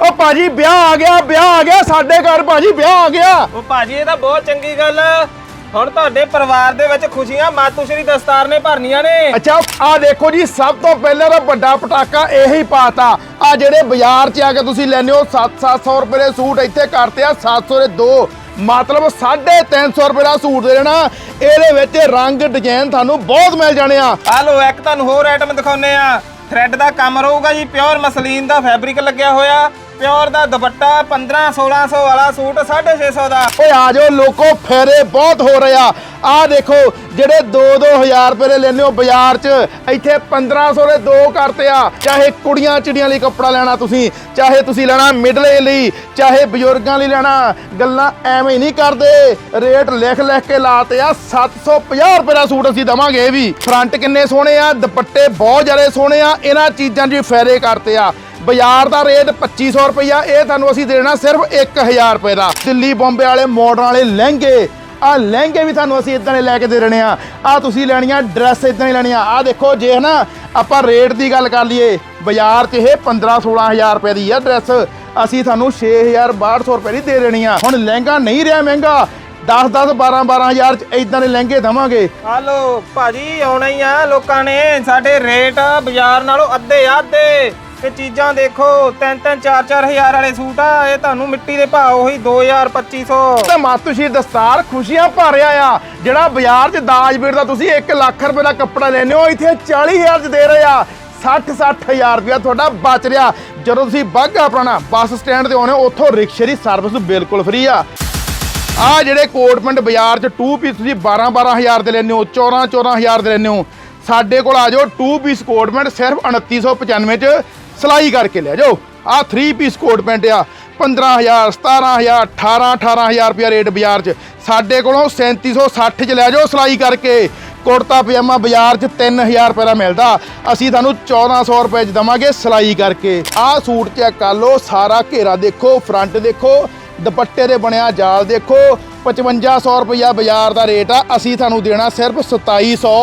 ਉਹ ਭਾਜੀ ਵਿਆਹ ਆ ਗਿਆ ਵਿਆਹ ਆ ਗਿਆ ਸਾਡੇ ਘਰ ਭਾਜੀ ਵਿਆਹ ਆ ਗਿਆ। ਉਹ ਭਾਜੀ ਇਹ ਤਾਂ ਬਹੁਤ ਚੰਗੀ ਗੱਲ ਆ। ਹੁਣ ਤੁਹਾਡੇ ਪਰਿਵਾਰ ਦੇ ਵਿੱਚ ਖੁਸ਼ੀਆਂ ਮਾਤੂ ਸ਼੍ਰੀ ਦਸਤਾਰ ਨੇ ਭਰਨੀਆਂ ਨੇ। ਅੱਛਾ ਆ ਦੇਖੋ ਜੀ ਸਭ ਤੋਂ ਪਹਿਲਾਂ ਤਾਂ ਵੱਡਾ ਪਟਾਕਾ ਇਹੀ ਪਾਤਾ। ਆ ਜਿਹੜੇ ਬਾਜ਼ਾਰ 'ਚ ਆ ਕੇ ਤੁਸੀਂ ਲੈਨੇ ਹੋ 7-700 ਰੁਪਏ ਦੇ ਸੂਟ ਇੱਥੇ ਕਰਤੇ ਆ 700 ਦੇ ਦੋ। ਮਤਲਬ 350 ਰੁਪਏ ਦਾ ਸੂਟ ਦੇ ਦੇਣਾ। ਇਹਦੇ ਵਿੱਚ ਰੰਗ ਡਿਜ਼ਾਈਨ ਤੁਹਾਨੂੰ ਬਹੁਤ ਮਿਲ ਜਾਣੇ ਆ। ਆ ਲੋ ਇੱਕ ਤੁਹਾਨੂੰ ਹੋਰ ਆਈਟਮ ਦਿਖਾਉਨੇ ਆ। ਥ੍ਰੈਡ ਦਾ ਕੰਮ ਰਹੂਗਾ ਜੀ ਪਿਓਰ ਮਸਲੀਨ ਦਾ ਫੈਬਰਿਕ ਲੱਗਿਆ ਹੋਇਆ। ਪਿਓਰ ਦਾ ਦੁਪੱਟਾ 15 1600 ਵਾਲਾ ਸੂਟ 650 ਦਾ। ਓਏ ਆ ਜਾਓ, ਲੋਕੋ, ਫੇਰੇ ਬਹੁਤ ਹੋ ਰਿਹਾ ਆ। ਦੇਖੋ, ਜਿਹੜੇ 2-2000 ਰੁਪਏ ਦੇ ਲੈਨੇ ਹੋ ਬਾਜ਼ਾਰ 'ਚ, ਇੱਥੇ 1500 ਦੇ ਦੋ ਕਰਤੇ ਆ। ਚਾਹੇ ਕੁੜੀਆਂ ਚਿੜੀਆਂ ਲਈ ਕੱਪੜਾ ਲੈਣਾ ਤੁਸੀਂ, ਚਾਹੇ ਤੁਸੀਂ ਲੈਣਾ ਮਿਡਲੇ ਲਈ, ਚਾਹੇ ਬਜ਼ੁਰਗਾਂ ਲਈ ਲੈਣਾ, ਗੱਲਾਂ ਐਵੇਂ ਹੀ ਨਹੀਂ ਕਰਦੇ। ਰੇਟ ਲਿਖ ਲਿਖ ਕੇ ਲਾਤੇ ਆ 750 ਰੁਪਏ ਦਾ ਸੂਟ ਅਸੀਂ ਦਵਾਂਗੇ ਇਹ ਵੀ। ਫਰੰਟ ਕਿੰਨੇ ਸੋਹਣੇ ਆ, ਦੁਪੱਟੇ ਬਹੁਤ ਜ਼ਿਆਦਾ ਸੋਹਣੇ ਆ, ਇਹਨਾਂ ਚੀਜ਼ਾਂ 'ਚ ਫੇਰੇ ਕਰਤੇ ਆ। ਬਾਜ਼ਾਰ ਦਾ ਰੇਟ 2500 ਰੁਪਇਆ ਇਹ ਤੁਹਾਨੂੰ ਅਸੀਂ ਦੇਣਾ ਸਿਰਫ 1000 ਰੁਪਏ ਦਾ। ਦਿੱਲੀ, ਬੰਬੇ ਵਾਲੇ ਮਾਡਰਨ ਵਾਲੇ ਲਹਿੰਗੇ। ਆ ਲਹਿੰਗੇ ਵੀ ਤੁਹਾਨੂੰ ਅਸੀਂ ਇਦਾਂ ਦੇ ਲੈ ਕੇ ਦੇ ਰਹੇ ਆ ਆ ਤੁਸੀਂ ਲੈਣੀਆਂ ਡਰੈਸ ਇਦਾਂ ਹੀ ਲੈਣੀਆਂ ਆ। ਦੇਖੋ, ਜੇ ਨਾ ਆਪਾਂ ਰੇਟ ਦੀ ਗੱਲ ਕਰ ਲਈਏ, ਬਾਜ਼ਾਰ 'ਚ ਇਹ 15 16000 ਰੁਪਏ ਦੀ ਆ ਡਰੈਸ ਅਸੀਂ ਤੁਹਾਨੂੰ 6000 1200 ਰੁਪਏ ਦੀ ਦੇ ਦੇਣੀ ਆ। ਹੁਣ ਲਹਿੰਗਾ ਨਹੀਂ ਰਿਹਾ ਮਹਿੰਗਾ। 10 10 12 12000 ਚ ਇਦਾਂ ਦੇ ਲਹਿੰਗੇ ਦਵਾਂਗੇ। ਆ ਭਾਜੀ, ਆਉਣਾ ਹੀ ਆ ਲੋਕਾਂ ਨੇ। ਸਾਡੇ ਰੇਟ ਬਾਜ਼ਾਰ ਨਾਲੋਂ ਅੱਧੇ ਆ ਅੱਧੇ ਤੇ ਚੀਜ਼ਾਂ ਦੇਖੋ 3 3 4 4000 ਵਾਲੇ ਸੂਟ ਆ ਇਹ ਤੁਹਾਨੂੰ ਮਿੱਟੀ ਦੇ ਭਾਅ ਉਹੀ 2000 2500 ਤੇ ਮਾਤੂਸ਼ੀ ਦਸਤਾਰ ਖੁਸ਼ੀਆਂ ਭਰ ਆ ਜਿਹੜਾ ਬਾਜ਼ਾਰ 'ਚ ਦਾਜ ਬੀੜ ਦਾ ਤੁਸੀਂ 1 ਲੱਖ ਰੁਪਏ ਦਾ ਕੱਪੜਾ ਲੈਨੇ ਹੋ ਇੱਥੇ 40000 'ਚ ਦੇ ਰਹੇ ਆ। 60 60000 ਰੁਪਇਆ ਤੁਹਾਡਾ ਬਚ ਰਿਹਾ। ਜਦੋਂ ਤੁਸੀਂ ਬਾਘਾ ਪੁਰਾਣਾ ਬੱਸ ਸਟੈਂਡ ਤੇ ਆਉਣੇ ਹੋ, ਉੱਥੋਂ ਰਿਕਸ਼ੇ ਦੀ ਸਰਵਿਸ ਬਿਲਕੁਲ ਫ੍ਰੀ ਆ। ਆ ਜਿਹੜੇ ਕੋਟ ਬਾਜ਼ਾਰ 'ਚ 2 ਪੀਸ ਤੁਸੀਂ 12 12000 ਦੇ ਲੈਨੇ ਹੋ 14 14000 ਦੇ ਲੈਨੇ ਹੋ ਸਾਡੇ ਕੋਲ ਆ ਜਾਓ 2 ਪੀਸ ਕੋਟ ਪੈਂਟ ਸਿਰਫ 2995 'ਚ। ਸਿਲਾਈ ਕਰਕੇ ਲੈ ਜਾਓ। ਆ 3 ਪੀਸ ਕੋਟ ਪੈਂਟ ਆ। 15000 17000 18 18000 ਰੁਪਿਆ ਰੇਟ ਬਾਜ਼ਾਰ 'ਚ। ਸਾਡੇ ਕੋਲੋਂ 3760 'ਚ ਲੈ ਜਾਓ ਸਿਲਾਈ ਕਰਕੇ। ਕੁੜਤਾ, ਪਜਾਮਾ ਬਾਜ਼ਾਰ 'ਚ 3000 ਰੁਪਏ ਦਾ ਮਿਲਦਾ। ਅਸੀਂ ਤੁਹਾਨੂੰ 1400 ਰੁਪਏ 'ਚ ਦਵਾਂਗੇ ਸਿਲਾਈ ਕਰਕੇ। ਆਹ ਸੂਟ ਚੈੱਕ ਕਰ ਲਓ, ਸਾਰਾ ਘੇਰਾ ਦੇਖੋ ਫਰੰਟ ਦੇਖੋ, ਦੁਪੱਟੇ ਦੇ ਬਣਿਆ ਜਾਲ ਦੇਖੋ। 5500 ਰੁਪਇਆ ਬਾਜ਼ਾਰ ਦਾ ਰੇਟ ਆ। ਅਸੀਂ ਤੁਹਾਨੂੰ ਦੇਣਾ ਸਿਰਫ 2700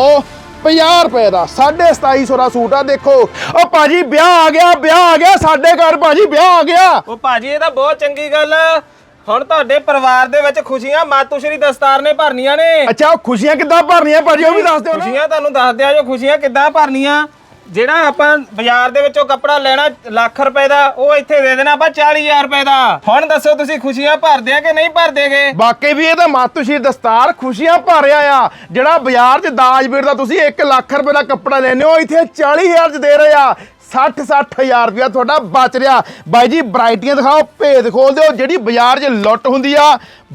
50 ਰੁਪਏ ਦਾ 2750 ਦਾ ਸੂਟ ਆ ਦੇਖੋ। ਉਹ ਭਾਜੀ ਵਿਆਹ ਆ ਗਿਆ ਵਿਆਹ ਆ ਗਿਆ ਸਾਡੇ ਘਰ ਭਾਜੀ ਵਿਆਹ ਆ ਗਿਆ। ਉਹ ਭਾਜੀ ਇਹ ਤਾਂ ਬਹੁਤ ਚੰਗੀ ਗੱਲ ਆ। ਹੁਣ ਤੁਹਾਡੇ ਪਰਿਵਾਰ ਦੇ ਵਿੱਚ ਖੁਸ਼ੀਆਂ ਮਾਤੂ ਸ਼੍ਰੀ ਦਸਤਾਰ ਨੇ ਭਰਨੀਆਂ ਨੇ। ਅੱਛਾ ਉਹ ਖੁਸ਼ੀਆਂ ਕਿੱਦਾਂ ਭਰਨੀਆਂ? ਭਾਜੀ ਉਹ ਵੀ ਦੱਸ ਦਿਓ ਨਾ। ਖੁਸ਼ੀਆਂ ਤੁਹਾਨੂੰ ਦੱਸ ਦਿਆ ਜੋ ਖੁਸ਼ੀਆਂ ਕਿੱਦਾਂ ਭਰਨੀਆਂ। ਜਿਹੜਾ ਆਪਾਂ ਬਾਜ਼ਾਰ ਦੇ ਵਿੱਚੋਂ ਕੱਪੜਾ ਲੈਣਾ ਲੱਖ ਰੁਪਏ ਦਾ ਉਹ ਇੱਥੇ ਦੇ ਦੇਣਾ ਆਪਾਂ 40000 ਰੁਪਏ ਦਾ। ਹੁਣ ਦੱਸੋ ਤੁਸੀਂ ਖੁਸ਼ੀਆਂ ਭਰਦੇ ਆ ਕਿ ਨਹੀਂ ਭਰਦੇਗੇ ਬਾਕੀ ਵੀ ਇਹ ਤਾਂ ਮਾਤੂਸ਼ੀ ਦਸਤਾਰ ਖੁਸ਼ੀਆਂ ਭਰ ਰਿਹਾ ਆ। ਜਿਹੜਾ ਬਾਜ਼ਾਰ 'ਚ ਦਾਜ ਬੀੜ ਦਾ ਤੁਸੀਂ 1 ਲੱਖ ਰੁਪਏ ਦਾ ਕੱਪੜਾ ਲੈਨੇ ਹੋ ਇੱਥੇ 40000 'ਚ ਦੇ ਰਹੇ ਆ। 60 60000 ਰੁਪਇਆ ਤੁਹਾਡਾ ਬਚ ਰਿਹਾ। ਬਾਈ ਜੀ ਵੈਰਾਈਟੀਆਂ ਦਿਖਾਓ ਭੇਦ ਖੋਲ ਦਿਓ ਜਿਹੜੀ ਬਾਜ਼ਾਰ 'ਚ ਲੁੱਟ ਹੁੰਦੀ ਆ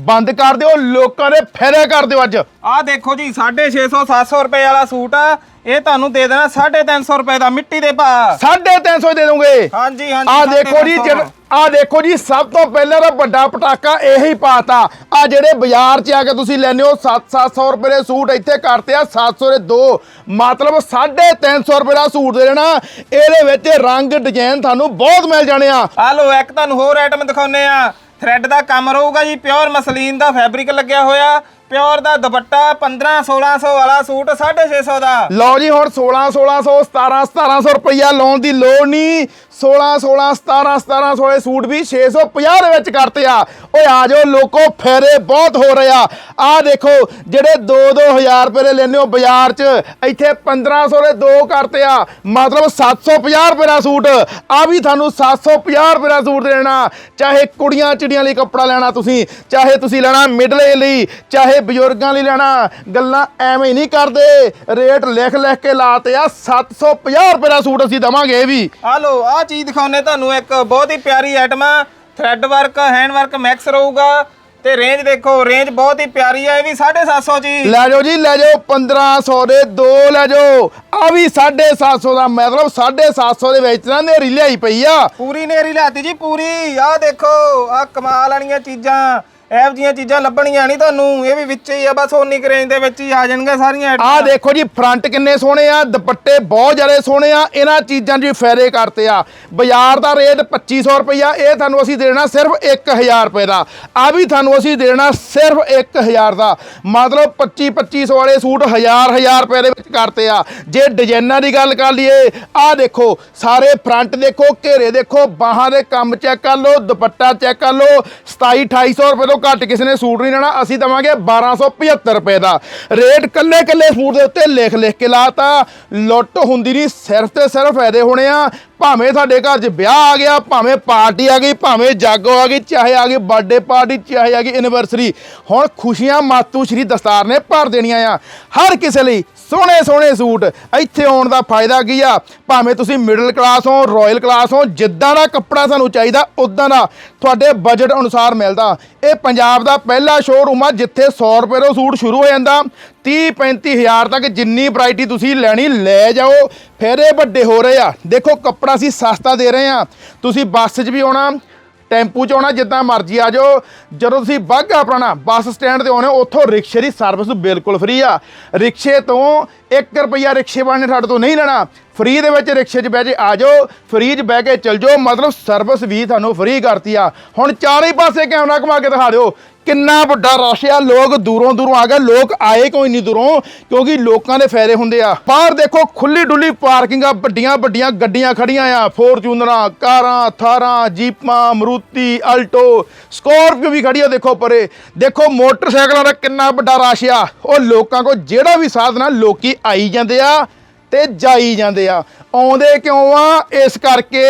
ਬੰਦ ਕਰ ਦਿਓ ਲੋਕਾਂ ਦੇ ਫੇਰੇ ਕਰ ਦਿਓ ਅੱਜ। ਆਹ ਦੇਖੋ ਜੀ 650 700 ਰੁਪਏ ਵਾਲਾ ਸੂਟ ਆ। ਇਹ ਤੁਹਾਨੂੰ ਦੇ ਦੇਣਾ 350 ਰੁਪਏ ਦਾ ਮਿੱਟੀ ਦੇ ਭਾਅ। 350 ਦੇ ਦੋਗੇ। ਹਾਂਜੀ ਹਾਂਜੀ ਆ ਦੇਖੋ ਜੀ 350 ਆ ਦੇਖੋ ਜੀ ਸਭ ਤੋਂ ਪਹਿਲਾਂ ਤਾਂ ਵੱਡਾ ਪਟਾਕਾ ਇਹੀ ਪਾਤਾ। ਆ ਜਿਹੜੇ ਬਾਜ਼ਾਰ 'ਚ ਆ ਕੇ ਤੁਸੀਂ ਲੈਨੇ ਹੋ 7-700 ਰੁਪਏ ਦੇ ਸੂਟ ਇੱਥੇ ਕਰਤੇ ਆ 700 ਦੇ ਦੋ। ਮਤਲਬ 350 ਰੁਪਏ ਦਾ ਸੂਟ ਦੇ ਦੇਣਾ। ਇਹਦੇ ਵਿੱਚ ਰੰਗ ਡਿਜ਼ਾਈਨ ਤੁਹਾਨੂੰ ਬਹੁਤ ਮਿਲ ਜਾਣੇ ਆ। ਆ ਲੋ ਇੱਕ ਤੁਹਾਨੂੰ ਹੋਰ ਆਈਟਮ ਦਿਖਾਉਨੇ ਆ। ਥ੍ਰੈਡ ਦਾ ਕੰਮ ਰਹੂਗਾ ਜੀ ਪਿਓਰ ਮਸਲੀਨ ਦਾ ਫੈਬਰਿਕ ਲੱਗਿਆ ਹੋਇਆ। ਪਿਓਰ ਦਾ ਦੁਪੱਟਾ 15 1600 ਵਾਲਾ ਸੂਟ 650 ਦਾ। ਲਓ ਜੀ, ਹੁਣ 16 1600 17 1700 ਰੁਪਈਆ ਲਾਉਣ ਦੀ ਲੋੜ ਨਹੀਂ। 16 16 17 1700 ਵਾਲੇ ਸੂਟ ਵੀ 650 ਦੇ ਵਿੱਚ ਕਰਤੇ ਆ। ਓਏ, ਆ ਜਾਓ, ਲੋਕੋ, ਫੇਰੇ ਬਹੁਤ ਹੋ ਰਿਹਾ ਆ। ਦੇਖੋ, ਜਿਹੜੇ 2 2000 ਰੁਪਏ ਦੇ ਲੈਨੇ ਹੋ ਬਾਜ਼ਾਰ 'ਚ, ਇੱਥੇ 1500 ਦੇ ਦੋ ਕਰਤੇ ਆ। ਮਤਲਬ 750 ਰੁਪਏ ਦਾ ਸੂਟ। ਆ ਵੀ ਤੁਹਾਨੂੰ 750 ਰੁਪਏ ਦਾ ਸੂਟ ਦੇਣਾ। ਚਾਹੇ ਕੁੜੀਆਂ ਚਿੜੀਆਂ ਲਈ ਕੱਪੜਾ ਲੈਣਾ ਤੁਸੀਂ, ਚਾਹੇ ਤੁਸੀਂ ਲੈਣਾ ਮਿਡਲੇ ਲਈ, ਚਾਹੇ ਬਜ਼ੁਰਗਾਂ ਲਈ ਲੈਣਾ। ਗੱਲਾਂ ਐਵੇਂ ਹੀ ਨਹੀਂ ਕਰਦੇ। ਰੇਟ ਲਿਖ ਲਿਖ ਕੇ ਲਾਤੇ ਆ। 750 ਰੁਪਏ ਦਾ ਸੂਟ ਅਸੀਂ ਦਵਾਂਗੇ ਇਹ ਵੀ। ਆ ਲੋ ਆ ਚੀਜ਼ ਦਿਖਾਉਨੇ ਤੁਹਾਨੂੰ। ਇੱਕ ਬਹੁਤ ਹੀ ਪਿਆਰੀ ਆਈਟਮ ਆ। Thread work hand work max ਰਹੂਗਾ। ਤੇ ਰੇਂਜ ਦੇਖੋ ਰੇਂਜ ਬਹੁਤ ਹੀ ਪਿਆਰੀ ਆ। ਇਹ ਵੀ 750 ਜੀ। ਲੈ ਜਾਓ ਜੀ ਲੈ ਜਾਓ। 1500 ਦੇ ਦੋ ਲੈ ਜਾਓ। ਆ ਵੀ 750 ਦਾ ਮਤਲਬ 750 ਦੇ ਵਿੱਚ ਨਾ ਨੇਰੀ ਲਿਆਈ ਪਈ ਆ। ਪੂਰੀ ਨੇਰੀ ਲਾਤੀ ਜੀ ਪੂਰੀ। ਆ ਦੇਖੋ ਆ ਕਮਾਲ ਵਾਲੀਆਂ ਚੀਜ਼ਾਂ। ਇਹੋ ਜਿਹੀਆਂ ਚੀਜ਼ਾਂ ਲੱਭਣੀਆਂ ਨਹੀਂ ਤੁਹਾਨੂੰ, ਇਹ ਵੀ ਵਿੱਚ ਹੀ ਆ, ਬਸ ਉਨੀ ਰੇਂਜ ਦੇ ਵਿੱਚ ਹੀ ਆ ਜਾਣਗੀਆਂ ਸਾਰੀਆਂ ਆਹ ਦੇਖੋ ਜੀ ਫਰੰਟ ਕਿੰਨੇ ਸੋਹਣੇ ਆ, ਦੁਪੱਟੇ ਬਹੁਤ ਜ਼ਿਆਦਾ ਸੋਹਣੇ ਆ, ਇਹਨਾਂ ਚੀਜ਼ਾਂ 'ਚ ਵੀ ਫਾਇਦੇ ਕਰਤੇ ਆ। ਬਾਜ਼ਾਰ ਦਾ ਰੇਟ 2500 ਰੁਪਈਆ, ਇਹ ਤੁਹਾਨੂੰ ਅਸੀਂ ਦੇਣਾ ਸਿਰਫ 1000 ਰੁਪਏ ਦਾ। ਆ ਵੀ ਤੁਹਾਨੂੰ ਅਸੀਂ ਦੇਣਾ ਸਿਰਫ 1000 ਦਾ। ਮਤਲਬ 25 2500 ਵਾਲੇ ਸੂਟ 1000 1000 ਰੁਪਏ ਦੇ ਵਿੱਚ ਕਰਤੇ ਆ। ਜੇ ਡਿਜ਼ਾਈਨਾਂ ਦੀ ਗੱਲ ਕਰ ਲਈਏ ਆ ਦੇਖੋ, ਸਾਰੇ ਫਰੰਟ ਦੇਖੋ, ਘੇਰੇ ਦੇਖੋ, ਬਾਹਾਂ ਦੇ ਕੰਮ ਚੈੱਕ ਕਰ ਲਓ, ਦੁਪੱਟਾ ਚੈੱਕ ਕਰ ਲਓ 27 2800 ਰੁਪਏ ਤੋਂ ਘੱਟ ਕਿਸੇ ਨੇ ਸੂਟ ਨਹੀਂ ਲੈਣਾ, ਅਸੀਂ ਦਵਾਂਗੇ 1275 ਰੁਪਏ ਦਾ। ਰੇਟ ਕੱਲੇ ਕੱਲੇ ਸੂਟ ਦੇ ਉੱਤੇ ਲਿਖ ਲਿਖ ਕੇ ਲਾਤਾ। ਲੁੱਟ ਹੁੰਦੀ ਨਹੀਂ, ਸਿਰਫ ਤੇ ਸਿਰਫ ਫਾਇਦੇ ਹੋਣੇ ਆ। ਭਾਵੇਂ ਸਾਡੇ ਘਰ 'ਚ ਵਿਆਹ ਆ ਗਿਆ, ਭਾਵੇਂ ਪਾਰਟੀ ਆ ਗਈ, ਭਾਵੇਂ ਜਾਗੋ ਆ ਗਈ, ਚਾਹੇ ਆ ਗਈ ਬਰਥਡੇ ਪਾਰਟੀ ਚਾਹੇ ਆ ਗਈ ਐਨੀਵਰਸਰੀ ਹੁਣ ਖੁਸ਼ੀਆਂ ਮਾਤੂ ਸ਼੍ਰੀ ਦਸਤਾਰ ਨੇ ਭਰ ਦੇਣੀਆਂ ਆ। ਹਰ ਕਿਸੇ ਲਈ ਸੋਹਣੇ ਸੋਹਣੇ ਸੂਟ। ਇੱਥੇ ਆਉਣ ਦਾ ਫਾਇਦਾ ਕੀ ਆ? ਭਾਵੇਂ ਤੁਸੀਂ ਮਿਡਲ ਕਲਾਸ ਹੋ ਰਾਇਲ ਕਲਾਸ ਹੋ, ਜਿੱਦਾਂ ਦਾ ਕੱਪੜਾ ਸਾਨੂੰ ਚਾਹੀਦਾ, ਉਦਾਂ ਦਾ ਤੁਹਾਡੇ ਬਜਟ ਅਨੁਸਾਰ ਮਿਲਦਾ। ਇਹ ਪੰਜਾਬ ਦਾ ਪਹਿਲਾ ਸ਼ੋਰੂਮ ਆ, ਜਿੱਥੇ 100 ਰੁਪਏ ਤੋਂ ਸੂਟ ਸ਼ੁਰੂ ਹੋ ਜਾਂਦਾ। 30 35000 ਤੱਕ ਜਿੰਨੀ ਵੈਰਾਈਟੀ ਤੁਸੀਂ ਲੈਣੀ, ਲੈ ਜਾਓ। ਫਿਰ ਇਹ ਵੱਡੇ ਹੋ ਰਹੇ ਆ। ਦੇਖੋ, ਕੱਪੜਾ ਅਸੀਂ ਸਸਤਾ ਦੇ ਰਹੇ ਆ। ਤੁਸੀਂ ਬੱਸ 'ਚ ਵੀ ਆਉਣਾ ਟੈਂਪੂ 'ਚ ਆਉਣਾ, ਜਿੱਦਾਂ ਮਰਜ਼ੀ ਆ ਜਾਓ। ਜਦੋਂ ਤੁਸੀਂ ਬਾਘਾ ਆਪਣਾ ਬੱਸ ਸਟੈਂਡ ਤੇ ਆਉਣੇ ਉੱਥੋਂ ਰਿਕਸ਼ੇ ਦੀ ਸਰਵਿਸ ਬਿਲਕੁਲ ਫ੍ਰੀ ਆ। ਰਿਕਸ਼ੇ ਤੋਂ 1 ਰੁਪਈਆ ਰਿਕਸ਼ੇ ਵਾਲੇ ਨੇ ਸਾਡੇ ਤੋਂ ਨਹੀਂ ਲੈਣਾ। ਫ੍ਰੀ ਦੇ ਵਿੱਚ ਰਿਕਸ਼ੇ 'ਚ ਬਹਿ ਕੇ ਆ ਜਾਓ ਫ੍ਰੀ 'ਚ ਬਹਿ ਕੇ ਚੱਲ ਜਾਓ, ਮਤਲਬ ਸਰਵਿਸ ਵੀ ਤੁਹਾਨੂੰ ਫ੍ਰੀ ਕਰਤੀ ਆ। ਹੁਣ ਚਾਰੇ ਪਾਸੇ ਕੈਮਰਾ ਘੁਮਾ ਕੇ ਦਿਖਾ ਦਿਓ ਕਿੰਨਾ ਵੱਡਾ ਰਸ਼ ਆ, ਲੋਕ ਦੂਰੋਂ ਦੂਰੋਂ ਆ ਗਏ, ਲੋਕ ਆਏ ਕੋਈ ਨਹੀਂ ਦੂਰੋਂ? ਕਿਉਂਕਿ ਲੋਕਾਂ ਦੇ ਫਾਇਦੇ ਹੁੰਦੇ ਆ। ਬਾਹਰ ਦੇਖੋ ਖੁੱਲੀ ਡੁੱਲੀ ਪਾਰਕਿੰਗਾਂ, ਵੱਡੀਆਂ ਵੱਡੀਆਂ ਗੱਡੀਆਂ ਖੜੀਆਂ ਆ। ਫੋਰਚੂਨਰਾਂ ਕਾਰਾਂ, ਥਾਰਾਂ, ਜੀਪਾਂ ਮਰੂਤੀ ਅਲਟੋ ਸਕੋਰਪੀਓ ਵੀ ਖੜੀ ਆ ਦੇਖੋ ਪਰੇ। ਦੇਖੋ, ਮੋਟਰਸਾਈਕਲਾਂ ਦਾ ਕਿੰਨਾ ਵੱਡਾ ਰਸ਼ ਆ। ਉਹ ਲੋਕਾਂ ਕੋ ਜਿਹੜਾ ਵੀ ਸਾਧਨ ਆ, ਲੋਕੀ ਆਈ ਜਾਂਦੇ ਆ ਤੇ ਜਾਈ ਜਾਂਦੇ ਆ। ਆਉਂਦੇ ਕਿਉਂ ਆ? ਇਸ ਕਰਕੇ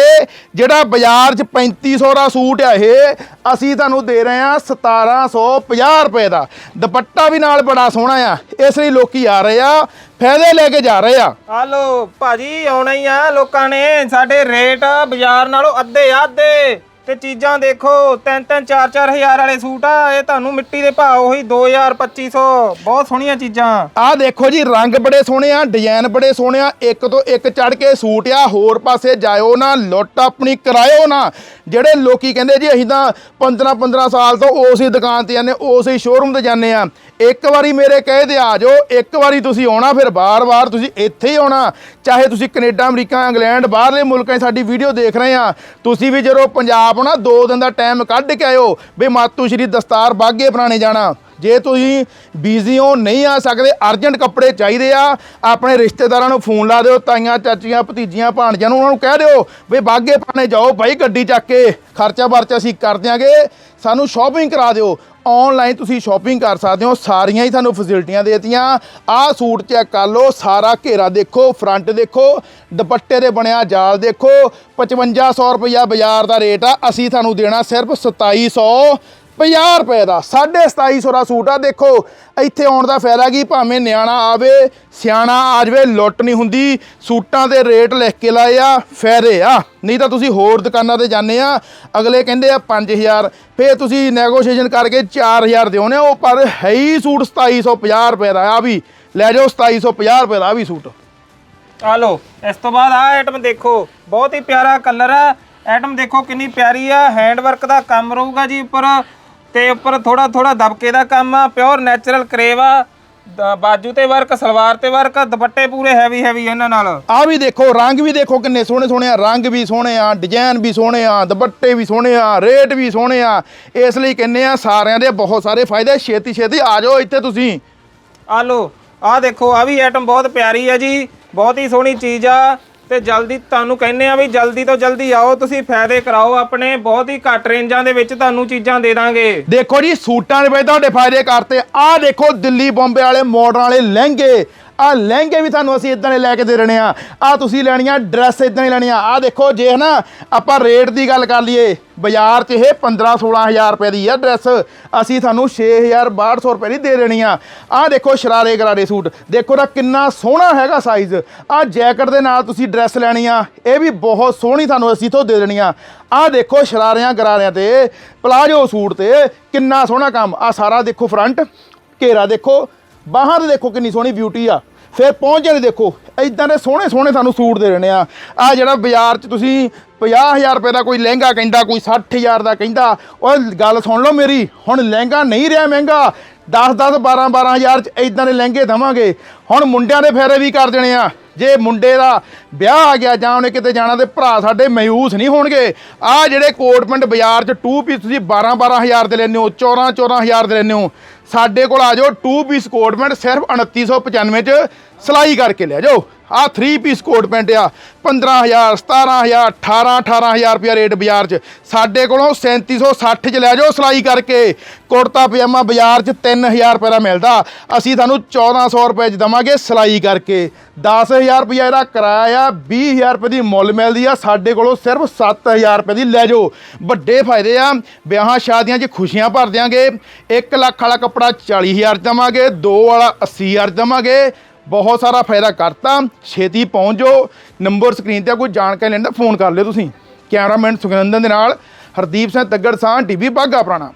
ਜਿਹੜਾ ਬਾਜ਼ਾਰ 'ਚ 3500 ਦਾ ਸੂਟ ਆ ਇਹ, ਅਸੀਂ ਤੁਹਾਨੂੰ ਦੇ ਰਹੇ ਆ 1750 ਰੁਪਏ ਦਾ। ਦੁਪੱਟਾ ਵੀ ਨਾਲ ਬੜਾ ਸੋਹਣਾ ਆ। ਇਸ ਲਈ ਲੋਕੀ ਆ ਰਹੇ ਆ, ਫਾਇਦੇ ਲੈ ਕੇ ਜਾ ਰਹੇ ਆ। ਹਾਲੋ, ਭਾਜੀ, ਆਉਣਾ ਹੀ ਆ ਲੋਕਾਂ ਨੇ। ਸਾਡੇ ਰੇਟ ਬਾਜ਼ਾਰ ਨਾਲੋਂ ਅੱਧੇ ਆ ਅੱਧੇ ਤੇ ਚੀਜ਼ਾਂ ਦੇਖੋ, ਤਿੰਨ ਤਿੰਨ, ਚਾਰ ਚਾਰ ਹਜ਼ਾਰ ਵਾਲੇ ਸੂਟ ਆ, ਇਹ ਤੁਹਾਨੂੰ ਮਿੱਟੀ ਦੇ ਭਾਅ ਉਹੀ 2000 2500 ਬਹੁਤ ਸੋਹਣੀਆਂ ਚੀਜ਼ਾਂ। ਆਹ ਦੇਖੋ ਜੀ, ਰੰਗ ਬੜੇ ਸੋਹਣੇ ਆ ਡਿਜ਼ਾਈਨ ਬੜੇ ਸੋਹਣੇ ਆ, ਇੱਕ ਤੋਂ ਇੱਕ ਚੜ ਕੇ ਸੂਟ ਆ, ਹੋਰ ਪਾਸੇ ਜਾਇਓ ਨਾ, ਲੁੱਟ ਆਪਣੀ ਕਰਾਇਓ ਨਾ। ਜਿਹੜੇ ਲੋਕੀ ਕਹਿੰਦੇ ਜੀ, ਅਸੀਂ ਤਾਂ 15 15 ਸਾਲ ਤੋਂ ਉਸੇ ਦੁਕਾਨ ਤੇ ਜਾਂਦੇ, ਉਸੇ ਸ਼ੋਰੂਮ ਤੇ ਜਾਂਦੇ ਆ। ਇੱਕ ਵਾਰੀ ਮੇਰੇ ਕਹੇ ਤੇ ਆ ਜਾਓ, ਇੱਕ ਵਾਰੀ ਤੁਸੀਂ ਆਉਣਾ, ਫਿਰ ਬਾਰ-ਬਾਰ ਤੁਸੀਂ ਇੱਥੇ ਹੀ ਆਉਣਾ। ਚਾਹੇ ਤੁਸੀਂ ਕੈਨੇਡਾ, ਅਮਰੀਕਾ, ਇੰਗਲੈਂਡ, ਬਾਹਰਲੇ ਮੁਲਕਾਂ 'ਚ ਸਾਡੀ ਵੀਡੀਓ ਦੇਖ ਰਹੇ ਆ। ਤੁਸੀਂ ਵੀ ਜਦੋਂ ਪੰਜਾਬ ਆਉਣਾ ਦੋ ਦਿਨ ਦਾ ਟਾਈਮ ਕੱਢ ਕੇ ਆਇਓ ਵੀ ਮਾਤੂ ਸ਼੍ਰੀ ਦਸਤਾਰ ਬਾਗੇ ਪੁਰਾਣੇ ਜਾਣਾ। ਜੇ ਤੁਸੀਂ ਬਿਜ਼ੀ ਹੋ, ਨਹੀਂ ਆ ਸਕਦੇ ਅਰਜੈਂਟ ਕੱਪੜੇ ਚਾਹੀਦੇ ਆ, ਆਪਣੇ ਰਿਸ਼ਤੇਦਾਰਾਂ ਨੂੰ ਫੋਨ ਲਾ ਦਿਓ, ਤਾਈਆਂ, ਚਾਚੀਆਂ, ਭਤੀਜੀਆਂ, ਭਾਣਜਿਆਂ ਨੂੰ ਉਹਨਾਂ ਨੂੰ ਕਹਿ ਦਿਓ ਵੀ ਬਾਗੇ ਪਾਣੇ ਜਾਓ, ਭਾਈ ਗੱਡੀ ਚੱਕ ਕੇ ਖਰਚਾ ਵਰਚਾ ਅਸੀਂ ਕਰ ਦਿਆਂਗੇ, ਸਾਨੂੰ ਸ਼ਾਪਿੰਗ ਕਰਾ ਦਿਓ। ਆਨਲਾਈਨ ਤੁਸੀਂ ਸ਼ਾਪਿੰਗ ਕਰ ਸਕਦੇ ਹੋ, ਸਾਰੀਆਂ ਹੀ ਤੁਹਾਨੂੰ ਫੈਸਿਲਿਟੀਆਂ ਦੇਤੀਆਂ। ਆਹ ਸੂਟ ਚੈੱਕ ਕਰ ਲਓ, ਸਾਰਾ ਘੇਰਾ ਦੇਖੋ ਫਰੰਟ ਦੇਖੋ, ਦੁਪੱਟੇ ਦੇ ਬਣਿਆ ਜਾਲ ਦੇਖੋ 5500 ਰੁਪਇਆ ਬਾਜ਼ਾਰ ਦਾ ਰੇਟ ਆ, ਅਸੀਂ ਤੁਹਾਨੂੰ ਦੇਣਾ ਸਿਰਫ 2700 50 ਰੁਪਏ ਦਾ 2750 ਦਾ ਸੂਟ ਆ, ਦੇਖੋ, ਇੱਥੇ ਆਉਣ ਦਾ ਫਾਇਦਾ ਕੀ? ਭਾਵੇਂ ਨਿਆਣਾ ਆਵੇ, ਸਿਆਣਾ ਆ ਜਾਵੇ, ਲੁੱਟ ਨਹੀਂ ਹੁੰਦੀ, ਸੂਟਾਂ ਦੇ ਰੇਟ ਲਿਖ ਕੇ ਲਾਏ ਆ, ਫਾਇਦੇ ਆ। ਨਹੀਂ ਤਾਂ ਤੁਸੀਂ ਹੋਰ ਦੁਕਾਨਾਂ ਤੇ ਜਾਂਦੇ ਆ, ਅਗਲੇ ਕਹਿੰਦੇ ਆ 5000 ਫੇਰ ਤੁਸੀਂ ਨੈਗੋਸ਼ੀਏਸ਼ਨ ਕਰਕੇ 4000 ਦਿਓਨੇ ਉਹ ਪਰ ਹੈ ਹੀ ਸੂਟ 2750 ਰੁਪਏ ਦਾ ਆ ਵੀ। ਲੈ ਜਾਓ 2750 ਰੁਪਏ ਦਾ ਆ ਵੀ ਸੂਟ। ਆ ਲੋ ਇਸ ਤੋਂ ਬਾਅਦ ਆ ਆਈਟਮ ਦੇਖੋ, ਬਹੁਤ ਹੀ ਪਿਆਰਾ ਕਲਰ ਆ। ਆਈਟਮ ਦੇਖੋ ਕਿੰਨੀ ਪਿਆਰੀ ਆ ਹੈਂਡ ਵਰਕ ਦਾ ਕੰਮ ਰਹੂਗਾ ਜੀ ਉੱਪਰ। ਤੇ ਉੱਪਰ ਥੋੜਾ ਥੋੜਾ ਦਬਕੇ ਦਾ ਕੰਮ ਆ ਪਿਓਰ ਨੈਚੁਰਲ ਕਰੇਵ ਦ- ਬਾਜੂ ਤੇ ਵਰਕ ਸਲਵਾਰ ਤੇ ਵਰਕ ਦੁਪੱਟੇ ਪੂਰੇ ਹੈਵੀ ਹੈਵੀ ਇਹਨਾਂ ਨਾਲ। ਆ ਵੀ ਦੇਖੋ ਰੰਗ ਵੀ ਦੇਖੋ ਕਿੰਨੇ ਸੋਹਣੇ ਸੋਹਣੇ ਆ। ਰੰਗ ਵੀ ਸੋਹਣੇ ਆ ਡਿਜ਼ਾਈਨ ਵੀ ਸੋਹਣੇ ਆ ਦੁਪੱਟੇ ਵੀ ਸੋਹਣੇ ਆ ਰੇਟ ਵੀ ਸੋਹਣੇ ਆ। ਇਸ ਲਈ ਕਹਿੰਦੇ ਆ ਸਾਰਿਆਂ ਦੇ ਬਹੁਤ ਸਾਰੇ ਫਾਇਦੇ। ਛੇਤੀ ਛੇਤੀ ਆ ਜਾਓ ਇੱਥੇ ਤੁਸੀਂ। ਆ ਲੋ ਆ ਦੇਖੋ ਆ ਵੀ ਆਈਟਮ ਬਹੁਤ ਪਿਆਰੀ ਆ ਜੀ। ਬਹੁਤ ਹੀ ਸੋਹਣੀ ਚੀਜ਼ ਆ। ਤੇ ਜਲਦੀ ਤੁਹਾਨੂੰ ਕਹਿੰਨੇ ਆ ਵੀ ਜਲਦੀ ਤੋਂ ਜਲਦੀ ਆਓ, ਤੁਸੀਂ ਫਾਇਦੇ ਕਰਾਓ ਆਪਣੇ, ਬਹੁਤ ਹੀ ਘੱਟ ਰੇਂਜਾਂ ਦੇ ਵਿੱਚ ਤੁਹਾਨੂੰ ਚੀਜ਼ਾਂ ਦੇ ਦਾਂਗੇ। ਦੇਖੋ ਜੀ, ਸੂਟਾਂ ਦੇ ਵਿੱਚ ਤੁਹਾਡੇ ਫਾਇਦੇ ਕਰਤੇ। ਆਹ ਦੇਖੋ, ਦਿੱਲੀ ਬੰਬੇ ਵਾਲੇ ਮਾਡਰਨ ਵਾਲੇ ਲਹਿੰਗੇ। ਆ ਲਹਿੰਗੇ ਵੀ ਤੁਹਾਨੂੰ ਅਸੀਂ ਇਦਾਂ ਦੇ ਲੈ ਕੇ ਦੇ ਦੇਣੇ ਆ। ਆ ਤੁਸੀਂ ਲੈਣੀਆਂ, ਡਰੈਸ ਇਦਾਂ ਹੀ ਲੈਣੀਆਂ ਆ। ਦੇਖੋ ਜੇ ਹਨਾ, ਆਪਾਂ ਰੇਟ ਦੀ ਗੱਲ ਕਰ ਲਈਏ, ਬਾਜ਼ਾਰ 'ਚ ਇਹ 15 16000 ਰੁਪਏ ਦੀ ਆ ਡਰੈਸ। ਅਸੀਂ ਤੁਹਾਨੂੰ 6000 6200 ਰੁਪਏ ਦੀ ਦੇ ਦੇਣੀ ਆ। ਆ ਦੇਖੋ ਸ਼ਰਾਰੇ ਗਰਾਰੇ ਸੂਟ। ਦੇਖੋ ਨਾ ਕਿੰਨਾ ਸੋਹਣਾ ਹੈਗਾ ਸਾਈਜ਼ ਆ ਜੈਕਟ ਦੇ ਨਾਲ ਤੁਸੀਂ ਡਰੈਸ ਲੈਣੀ ਆ। ਇਹ ਵੀ ਬਹੁਤ ਸੋਹਣੀ ਤੁਹਾਨੂੰ ਅਸੀਂ ਤੋਂ ਦੇ ਦੇਣੀ ਆ। ਆ ਦੇਖੋ ਸ਼ਰਾਰਿਆਂ ਗਰਾਰਿਆਂ ਤੇ, ਪਲਾਜੋ ਸੂਟ ਤੇ ਕਿੰਨਾ ਸੋਹਣਾ ਕੰਮ। ਆ ਸਾਰਾ ਦੇਖੋ ਫਰੰਟ ਘੇਰਾ ਦੇਖੋ। ਬਾਹਾਂ ਤੇ ਦੇਖੋ ਕਿੰਨੀ ਸੋਹਣੀ ਬਿਊਟੀ ਆ। ਫਿਰ ਪਹੁੰਚ ਜਾਣੇ ਦੇਖੋ ਇਦਾਂ ਦੇ ਸੋਹਣੇ ਸੋਹਣੇ ਸਾਨੂੰ ਸੂਟ ਦੇ ਰਹੇ ਆ। ਆ ਜਿਹੜਾ ਬਾਜ਼ਾਰ 'ਚ ਤੁਸੀਂ 50000 ਰੁਪਏ ਦਾ ਕੋਈ ਲਹਿੰਗਾ ਕਹਿੰਦਾ, ਕੋਈ 60000 ਦਾ ਕਹਿੰਦਾ ਉਹ ਗੱਲ ਸੁਣ ਲਓ ਮੇਰੀ, ਹੁਣ ਲਹਿੰਗਾ ਨਹੀਂ ਰਿਹਾ ਮਹਿੰਗਾ। 10 10 12 12000 ਚ ਇਦਾਂ ਦੇ ਲਹਿੰਗੇ ਦਵਾਂਗੇ। ਹੁਣ ਮੁੰਡਿਆਂ ਦੇ ਫੇਰੇ ਵੀ ਕਰ ਦੇਣੇ ਆ। ਜੇ ਮੁੰਡੇ ਦਾ ਵਿਆਹ ਆ ਗਿਆ ਜਾਂ ਉਹਨੇ ਕਿਤੇ ਜਾਣਾ ਤੇ ਭਰਾ ਸਾਡੇ ਮਾਯੂਸ ਨਹੀਂ ਹੋਣਗੇ। ਆ ਜਿਹੜੇ ਕੋਟ ਪੈਂਟ ਬਾਜ਼ਾਰ 'ਚ 2 ਪੀਸ ਤੁਸੀਂ 12 12000 ਦੇ ਲੈਂਦੇ ਹੋ 14 14000 ਦੇ ਲੈਂਦੇ ਹੋ। ਸਾਡੇ ਕੋਲ ਆ ਜਾਓ 2 ਪੀਸ ਕੋਟ ਪੈਂਟ ਸਿਰਫ 2995 ਚ ਸਿਲਾਈ ਕਰਕੇ ਲੈ ਜਾਓ। ਆ 3 ਪੀਸ ਕੋਟ ਪੈਂਟ ਆ। 15000 17000 18 18000 ਰੁਪਿਆ ਰੇਟ ਬਾਜ਼ਾਰ 'ਚ। ਸਾਡੇ ਕੋਲੋਂ 3760 ਚ ਲੈ ਜਾਓ ਸਿਲਾਈ ਕਰਕੇ। ਕੁੜਤਾ, ਪਜਾਮਾ ਬਾਜ਼ਾਰ 'ਚ 3000 ਰੁਪਏ ਦਾ ਮਿਲਦਾ। ਅਸੀਂ ਤੁਹਾਨੂੰ 1400 ਰੁਪਏ 'ਚ ਦਵਾਂਗੇ ਸਿਲਾਈ ਕਰਕੇ। 10000 ਰੁਪਿਆ ਇਹਦਾ ਕਿਰਾਇਆ ਆ 20000 ਰੁਪਏ ਦੀ ਮੁੱਲ ਮਿਲਦੀ ਆ। ਸਾਡੇ ਕੋਲੋਂ ਸਿਰਫ 7000 ਰੁਪਏ ਦੀ ਲੈ ਜਾਓ। ਵੱਡੇ ਫਾਇਦੇ ਆ, ਵਿਆਹਾਂ ਸ਼ਾਦੀਆਂ 'ਚ ਖੁਸ਼ੀਆਂ ਭਰ ਦਿਆਂਗੇ। 1 ਲੱਖ ਵਾਲਾ ਕੱਪੜਾ 40000 'ਚ ਦਵਾਂਗੇ 2 ਵਾਲਾ 80000 'ਚ ਦਵਾਂਗੇ। ਬਹੁਤ ਸਾਰਾ ਫਾਇਦਾ ਕਰਤਾ। ਛੇਤੀ ਪਹੁੰਚੋ। ਨੰਬਰ ਸਕਰੀਨ ਤੇ ਆ, ਕੋਈ ਜਾਣਕਾਰੀ ਲੈਣ ਦਾ ਫੋਨ ਕਰ ਲਿਓ ਤੁਸੀਂ। ਕੈਮਰਾਮੈਨ ਸੁਖਨੰਦਨ ਦੇ ਨਾਲ ਹਰਦੀਪ ਸਿੰਘ ਤੱਗੜ ਸਾਹ ਟੀਵੀ ਬਾਗਾ ਪੁਰਾਣਾ।